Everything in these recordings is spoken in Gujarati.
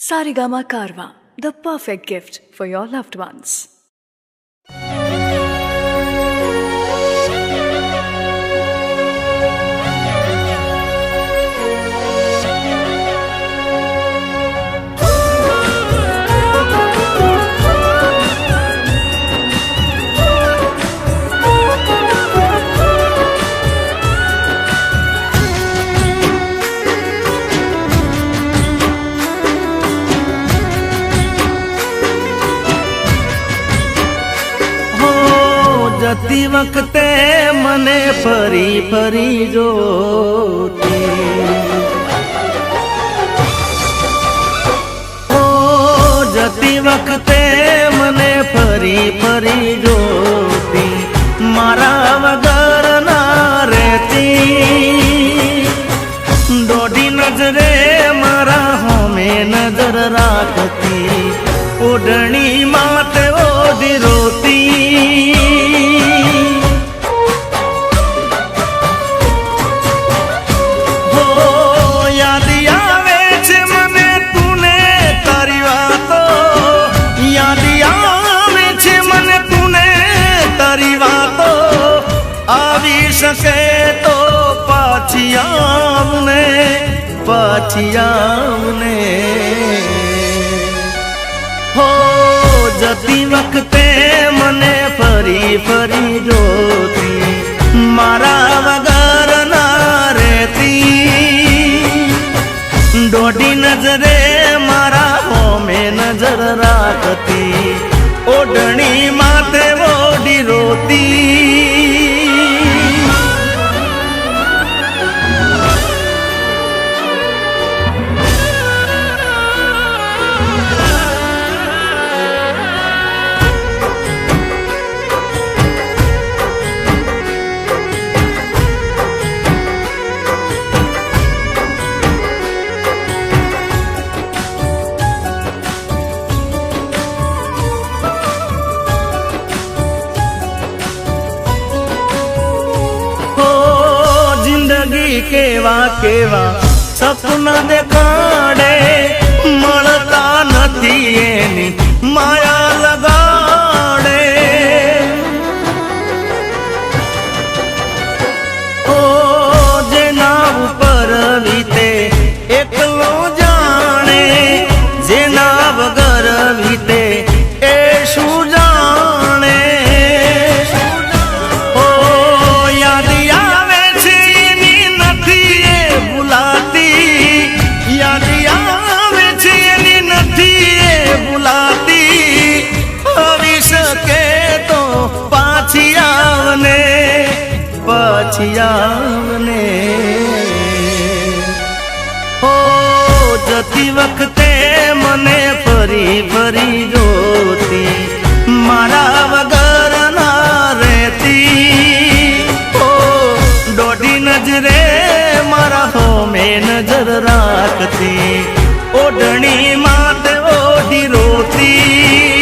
Sarigama Karwa, the perfect gift for your loved ones. જતી વખતે મને ફરી ફરી જોતી. જતી વખતે મને ફરી ફરી જોતી. મારા વગર ના રહેતી. દોઢી નજરે મારા હોમે નજર રાખતી. ઓઢણી શકે તો પાછી આવને પાછી આવને. હો, જતી વખતે મને ફરી ફરી જોતી, મારા વગર ના રહેતી. દોઢી નજરે મારા હોમે નજર રાખતી, ઓઢણી માથે ઓઢી રોતી. કેવા કેવા? સપના દેખાડે મળતા નથી એની માયા. પાછી આવને હો, જતી વખતે મને ફરી ફરી જોતી, મારા વગર ના રહેતી। ઓ દોઢી નજરે મારા હોમે નજર રાખતી, ઓઢણી માથે ઓઢી રોતી।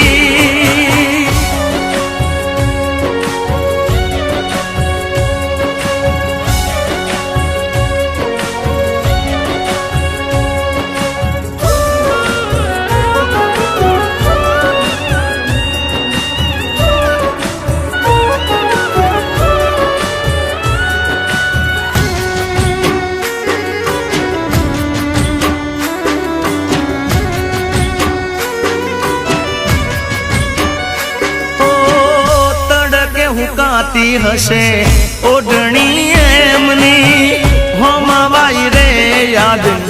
તડકે હશે. ઓઢણી એમની હોમાવાઈ રે યાદ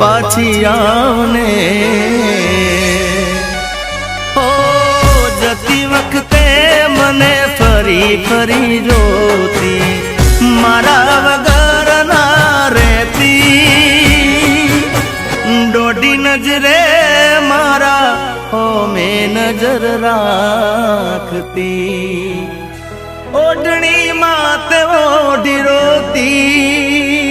પાછી આવને ઓ જતી વખતે મને ફરી ફરી જોતી મારા વગર ના રહેતી દોઢી નજરે મારા હોમે નજર રાખતી ઓઢણી માત ઓઢી રોતી